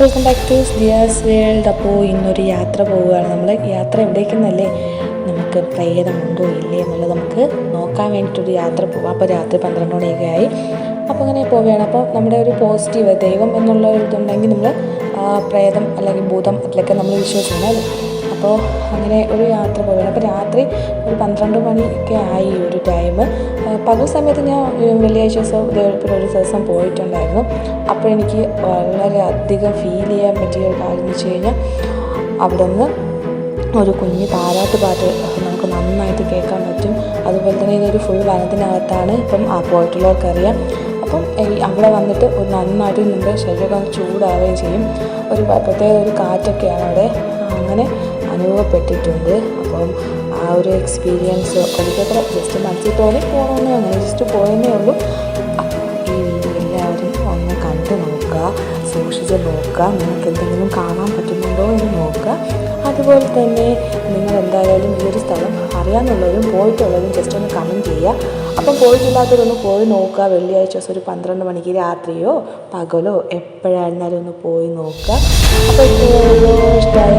Welcome back to Diya's world അപ്പോൾ ഇന്നൊരു യാത്ര പോവുകയാണ്. നമ്മൾ യാത്ര എവിടേക്കെന്നല്ലേ നമുക്ക് പ്രേതമുണ്ടോ ഇല്ലേ എന്നുള്ളത് നമുക്ക് നോക്കാൻ വേണ്ടിയിട്ടൊരു യാത്ര പോവാം. അപ്പോൾ രാത്രി പന്ത്രണ്ട് മണിയൊക്കെ ആയി അപ്പോൾ അങ്ങനെ പോവുകയാണ്. അപ്പോൾ നമ്മുടെ ഒരു പോസിറ്റീവ് ദൈവം എന്നുള്ള ഒരു ഇതുണ്ടെങ്കിൽ നമ്മൾ പ്രേതം അല്ലെങ്കിൽ ഭൂതം അതിലൊക്കെ നമ്മൾ വിശ്വസിക്കണം അല്ലേ? അപ്പോൾ അങ്ങനെ ഒരു യാത്ര പോവുകയാണ് അപ്പോൾ രാത്രി ഒരു പന്ത്രണ്ട് മണിയൊക്കെ ആയി ഒരു ടൈം പകൽ സമയത്ത് ഞാൻ വെള്ളിയാഴ്ച ദിവസം ഒരു ദിവസം പോയിട്ടുണ്ടായിരുന്നു. അപ്പോൾ എനിക്ക് വളരെ അധികം ഫീൽ ചെയ്യാൻ പറ്റിയ ഒരു കാര്യം എന്ന് വെച്ച് കഴിഞ്ഞാൽ അവിടെ നിന്ന് ഒരു കുഞ്ഞ് താരാട്ട് പാട്ട് നമുക്ക് നന്നായിട്ട് കേൾക്കാൻ പറ്റും. അതുപോലെ തന്നെ ഇതൊരു ഫുൾ വനത്തിനകത്താണ് ഇപ്പം ആ പോയിട്ടുള്ളവർക്കറിയാം അപ്പം അവിടെ വന്നിട്ട് ഒരു നന്നായിട്ട് നമ്മുടെ ശരീരമൊക്കെ ചൂടാവുകയും ചെയ്യും. ഒരു പ്രത്യേക ഒരു കാറ്റൊക്കെയാണ് അവിടെ. അങ്ങനെ അനുഭവപ്പെട്ടിട്ടുണ്ട് അപ്പം ആ ഒരു എക്സ്പീരിയൻസ് ഒരിക്കലും ജസ്റ്റ് മനസ്സിൽ തോന്നി പോകണമെന്ന് അങ്ങനെ ജസ്റ്റ് പോയെന്നേ ഉള്ളൂ. ഈ വീഡിയോ എല്ലാവരും ഒന്ന് കണ്ടു നോക്കുക സൂക്ഷിച്ച് നോക്കുക നിങ്ങൾക്ക് എന്തെങ്കിലും കാണാൻ പറ്റുന്നുണ്ടോ എന്ന് നോക്കുക. അതുപോലെ തന്നെ നിങ്ങൾ എന്തായാലും ഈ ഒരു സ്ഥലം അറിയാമെന്നുള്ളവരും പോയിട്ടുള്ളവരും ജസ്റ്റ് ഒന്ന് കമന്റ് ചെയ്യുക. അപ്പം പോയിട്ടില്ലാത്തവരൊന്ന് പോയി നോക്കുക. വെള്ളിയാഴ്ച ദിവസം ഒരു പന്ത്രണ്ട് മണിക്ക് രാത്രിയോ പകലോ എപ്പോഴായിരുന്നാലും ഒന്ന് പോയി നോക്കുക. അപ്പോൾ ഇഷ്ടമായ